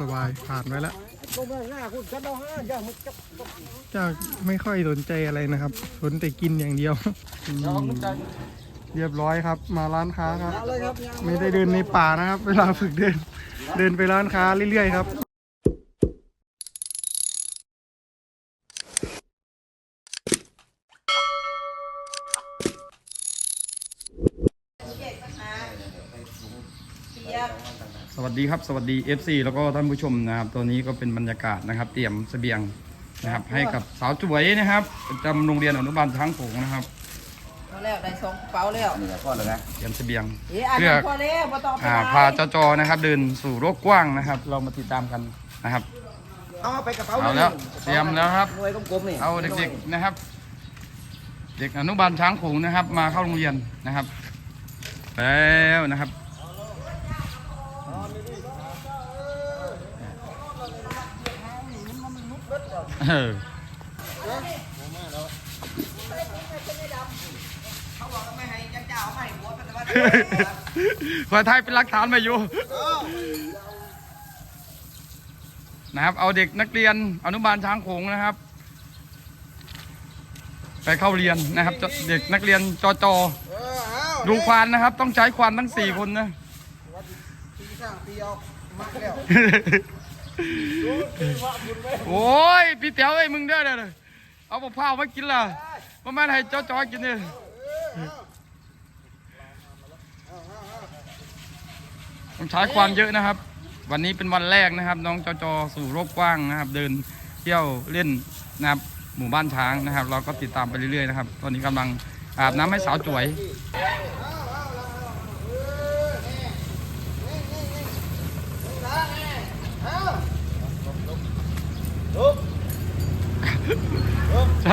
สบายครับ สบายผ่านไว้แล้วลงไปหน้าคุณกันเอาห้าอย่างมันจะเจ้าไม่ค่อยสนใจอะไรนะครับ สนแต่กินอย่างเดียวอืมเรียบร้อยครับ มาร้านค้าครับอะไรครับ ไม่ได้เดินในป่านะครับ เวลาฝึกเดิน เดินไปร้านค้าเรื่อยๆครับ สวัสดีครับสวัสดี FC แล้วก็ท่านผู้ชมนะครับตัวนี้ก็เป็นบรรยากาศนะครับ เตรียมเสบียงนะครับ ให้กับสาวจวยนะครับประจำโรงเรียนอนุบาลช้างโขงนะครับพอแล้วได้สองกระเป๋าแล้วเตรียมเสบียงเอ๊ะอันนั้นพอแล้วบ่ต้องไปอ่าไหนพาเจ้าจอนะครับ เดินสู่โลกกว้างนะครับ เรามาติดตามกันนะครับ เอาไปกระเป๋าเอาแล้วเตรียมแล้วครับ หน่วยกลมๆนี่เอาเด็กๆนะครับ เด็กอนุบาลช้างโขงนะครับ มาเข้าโรงเรียนนะครับ แล้วนะครับ เออเขาบอกว่าไม่ให้เจ้าให้หัวแต่ว่าขอไทยเป็นหลักฐานมาอยู่ นะครับ เอาเด็กนักเรียนอนุบาลช้างโขงนะครับ ไปเข้าเรียนนะครับจะเด็กนักเรียนจอจอเออเอาดูควานนะครับ ต้องใช้ควานทั้งสี่คนนะตีข้างตีเอามักแล้ว โอ้ยพี่เต๋วไอ้มึงเด้อเด้อเอามะพร้าวมากินล่ะมาแม่ให้จอจอกินเนี่ยต้องใช้ความเยอะนะครับ วันนี้เป็นวันแรกนะครับ น้องจอจอสู่โลกกว้างนะครับ เดินเที่ยวเล่นนะครับหมู่บ้านช้างนะครับ เราก็ติดตามไปเรื่อยๆนะครับ ตอนนี้กำลังอาบน้ำให้สาวจวย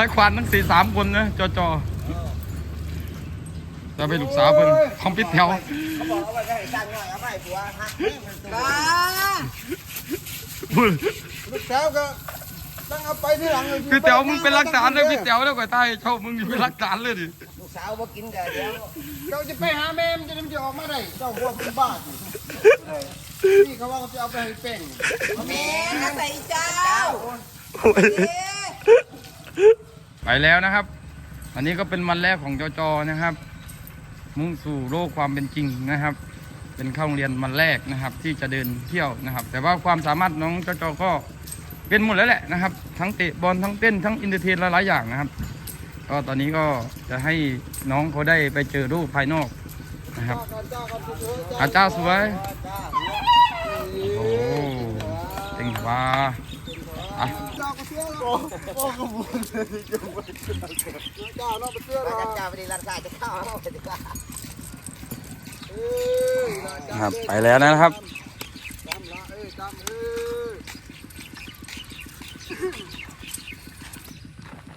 ใช้ควานทั้งสี่สามคนนะจอจอจะไปลูกสาวเพิ่นคอมพิวเตอร์เขาบอกเอาไว้ให้ตั้งหน่อยเอาไว้ให้ผัวหักนี่มันตัวพูดลูกสาวก็ต้องเอาไปที่หลังเลยพี่เต๋วมึงเป็นหลักฐานเลยพี่เต๋วแล้วก็ตายเช่ามึงอยู่เป็นหลักฐานเลยดิลูกสาวบ่กินกันเดี๋ยวเจ้าจะไปหาแม่มันจะมันจะออกมาได้เจ้าพวกเป็นบ้าสินี่เขาว่าเขาจะเอาไปให้เป็นแม่ก็ใส่เจ้าเอ๊ะ ไปแล้วนะครับ อันนี้ก็เป็นวันแรกของจอจอนะครับ มุ่งสู่โลกความเป็นจริงนะครับ เป็นเข้าโรงเรียนวันแรกนะครับ ที่จะเดินเที่ยวนะครับ แต่ว่าความสามารถน้องจอจอก็เป็นหมดแล้วแหละนะครับ ทั้งเตะบอลทั้งเต้นทั้งอินเตอร์เทนหลายๆอย่างนะครับ ก็ตอนนี้ก็จะให้น้องเขาได้ไปเจอรูปภายนอกนะครับเจ้าก็สวยอาจ้าสวยโอ้เจ๋งว่าอะ เชื่อแล้วโอ้ขบุญเจ้าเนาะไปเชื่อเราเจ้าไปดีรักษาจะเข้าไปดีกว่าครับไปแล้วนะครับเอ้ยจำเอ้ย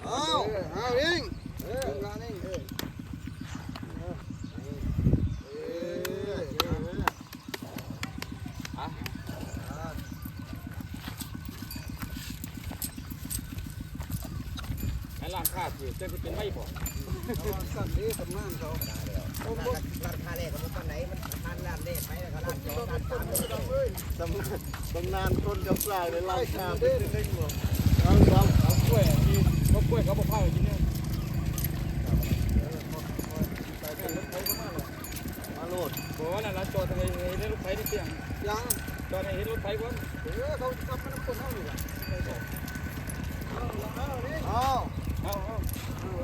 เอาเอาเองเออลานี่เออเออเออ ไอ้ล่างคาดอยู่จะเป็นไม่บ่สั่นนี้สำนักเขาร้านค้าเล่กับมันไหนมันร้านร้านเล่ไปแล้วก็ร้านสองร้านสามเลยสำนักสำนักคนกับสายเลยร้านคาเป็นเรื่งหมดเอาเอาเอากล้วยที่เขากล้วยเขาบอกข้าวกินเนี่ยมาโหลดบอกว่าน่ะร้านจอดในในรถไฟนี่เตียงยังจอดในรถไฟก่อนเออเขาทำมันคนเท่าอยู่ละเอาเอาเอา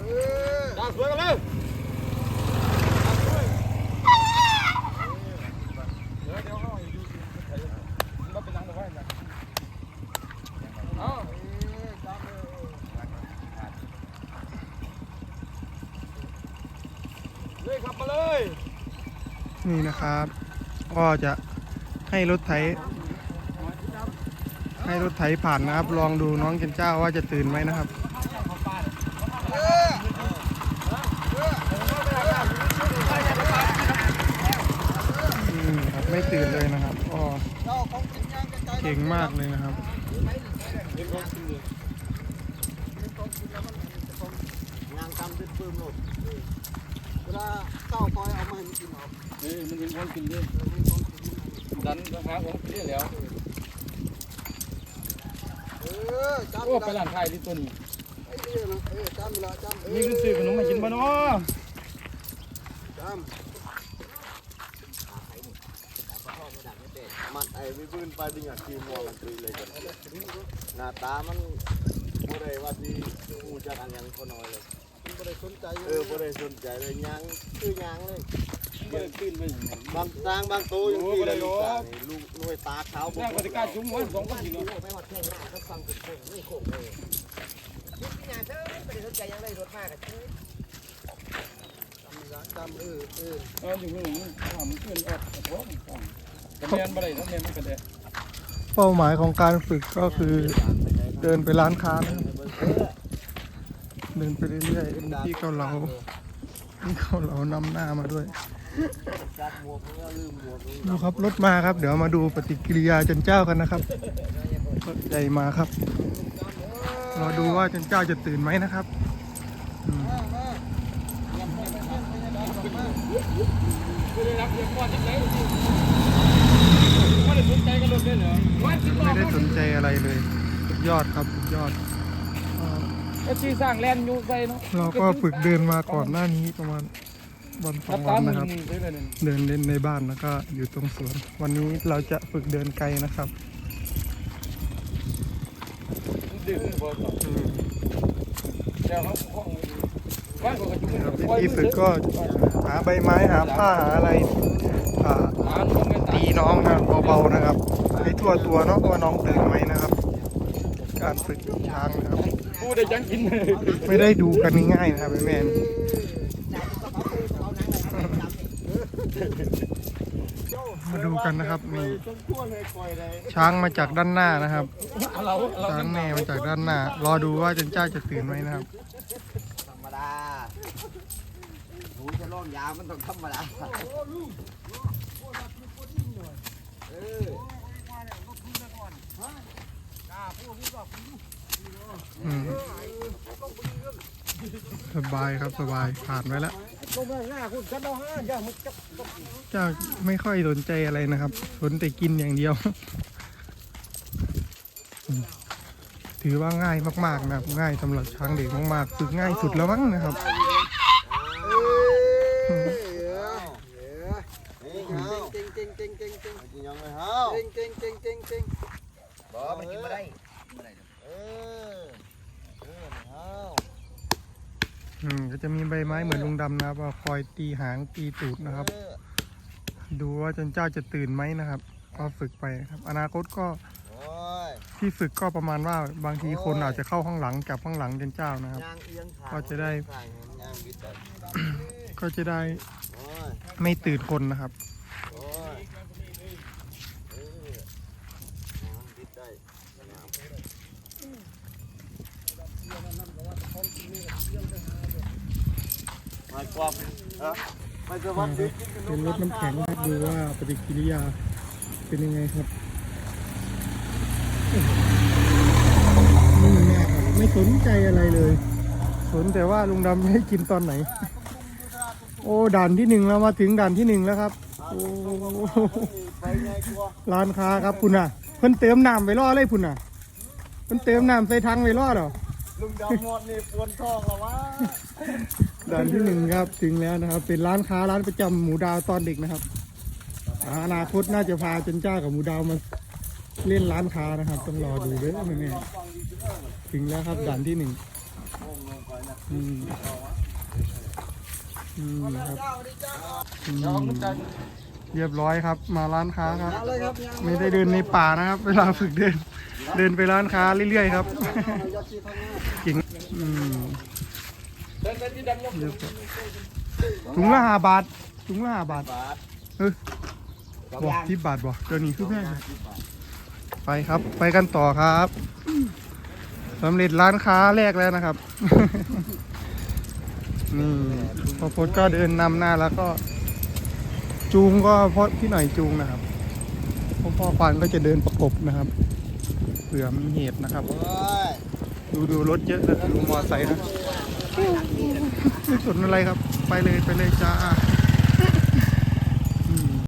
เออจ้าสวยกันเลยเดี๋ยวเดี๋ยวเขาให้ดูมันก็เป็นหนังแต่ว่าอย่างเอาเลยขับมาเลยนี่นะครับ ก็จะให้รถไถให้รถไถผ่านนะครับ ลองดูน้องเกนเจ้าว่าจะตื่นไหมนะครับอืมครับไม่ตื่นเลยนะครับก็ เจ้าของกินยั งกันใจเก่งมากเลยนะครับ งานทำเป็นปื้มโหลดเวลาเจ้าคอยเอามาให้มันกินเอาเฮ้ยมันเป็นคนกินดิเออมันต้องกินมันดันหาของเสียแล้วเออจำโอ้ไปร้านขายดิตัวนี้ไอ้นี่นะเออจำละจำเอนี่อคือซื้อขนมมากินบ่เนาะจำ มันไอ้วิบืนไปดึงอะทีมวัวมันตรีเลยกันหน้าตามันบ่ได้ว่าที่หูจักอันยังคนน้อยเลยบ่ได้สนใจเออบ่ได้สนใจเลยยังคือยังเลยบ่ได้ตื่นไปอย่างนั้นบางทางบางตัวยังที่เลยลูกลูกน้อยตาขาวแม่งปฏิกาจุ้งไว้สองคนกินเนาะไม่หมดเพลงหน้าก็ฟังเพลงไม่โคกเลยนี่พี่นาเธอไม่ได้สนใจยังได้รถมากอะจำเออเออเอออยู่ข้างหลังถามมันขึ้นออกกระโป รงฟังกระเรียนบ่ได้ทั้งเรียนมันกระเดะเป้าหมายของการฝึกก็คือเดินไปร้านค้านะครับเดินไปเรื่อยๆมีพี่เกาเหลาพี่เกาเหลานำหน้ามาด้วย ดูครับรถมาครับ เดี๋ยวมาดูปฏิกิริยาจันเจ้ากันนะครับรถใหญ่มาครับรอดูว่าจันเจ้าจะตื่นไหมนะครับไม่ได้รับเรียกว่าจังได๋บ่ ได้สนใจกันรถเลยเหรอว่าสิบล้อไม่ได้สนใจอะไรเลยสุดยอดครับสุดยอดอ่าก็สิสร้างแลนด์อยู่ใส่เนาะเราก็ฝึกเดินมาก่อนหน้านี้ประมาณวันสอรับงตาวัมนมึนะครับงได้เลยนี่เดินเล่นในบ้านแล้วก็อยู่ตรงสวน วันนี้เราจะฝึกเดินไกลนะครับดื้อบ่ต่ออืมแล้วเขาห้องว่างกว่าจุ้งครับวิธีฝึกก็หาใบไม้หาผ้าหาอะไร มีน้องนะเบาๆนะครับ ให้ทั่วตัวเนาะว่าน้องตื่นไหมนะครับ การฝึกช้างนะครับกูได้จังกินเลยไม่ได้ดูกันง่ายๆนะครับแม่มาดูกันนะครับนี่ช้างมาจากด้านหน้านะครับช้างแม่มาจากด้านหน้า รอดูว่าจันเจ้าจะตื่นไหมนะครับธรรมดาหูจะล่อมยาวมันต้องธรรมดา สบายครับสบายผ่านไปแล้วลงมาหน้าคุณกันเอาห้าอย่ามึงจับเจ้าไม่ค่อยสนใจอะไรนะครับ สนแต่กินอย่างเดียว ถือว่าง่ายมากๆนะครับ ง่ายสำหรับช้างเด็กมากๆฝึกง่ายสุดแล้วมั้งนะครับ เอ้ยเก่งเก่งเก่งเก่งเก่งเก่งยังไงฮะเก่งเก่งเก่งเก่งเก่งบ่มันกินมาได้เออเออฮะอืมก็จะมีใบไม้เหมือนลุงดำนะครับว่าคอยตีหางตีตูดนะครับ ดูว่าจันเจ้าจะตื่นไหมนะครับ ก็ฝึกไปนะครับ อนาคตก็โอ้ยที่ฝึกก็ประมาณว่าบางทีคนอาจจะเข้าข้างหลังจับข้างหลังจันเจ้านะครับยางเอียงขาก็จะได้ยางบิดได้ ก็จะได้โอ้ยไม่ตื่นคนนะครับ โอ้ยเออยางบิดได้มากว่าฮะไม่จะวัดดิ เป็นรถน้ำแข็งครับดูว่าปฏิกิริยาเป็นยังไงครับนี่แม่ไม่สนใจอะไรเลย สนแต่ว่าลุงดำให้กินตอนไหน โอ้ด่านที่หนึ่งเรามาถึงด่านที่หนึ่งแล้วครับโอ้ร้านค้าครับคุณน่ะเพิ่นเติมน้ำไปล่อเลยคุณน่ะเพิ่นเติมน้ำใส่ถังไปล่อเหรอ ลุงดำหมดนี่ปวนท้องแล้ววะด่านที่หนึ่งครับถึงแล้วนะครับ เป็นร้านค้าร้านประจำหมูดาวตอนเด็กนะครับอ่าอนาคตน่าจะพาจันจ้ากับหมูดาวมาเล่นร้านค้านะครับต้องรอดูด้วยแม่ๆถึงแล้วครับด่านที่หนึ่งอืมอืมครับอืมเรียบร้อยครับ มาร้านค้าครับ ไม่ได้เดินในป่านะครับ เวลาฝึกเดิน เดินไปร้านค้าเรื่อยๆครับยัดชีทางหน้าเก่งอืมเดินไปที่ดำยกเรียบร้อยถุงละห้าบาทถุงละห้าบาทบาทเออบอกที่บาทบอกเดี๋ยวนี้คือแพงไปครับ ไปกันต่อครับสำเร็จร้านค้าแรกแล้วนะครับนี่พอพดก็เดินนำหน้าแล้วก็ จูงก็พอพี่หน่อยจูงนะครับพ่อพ่อปานก็จะเดินประกบนะครับ ผื่อมีเหตุนะครับโอ้ยดูดูรถเยอะนะดูมอไซค์นะไม่สนอะไรครับ ไปเลยไปเลยจ้า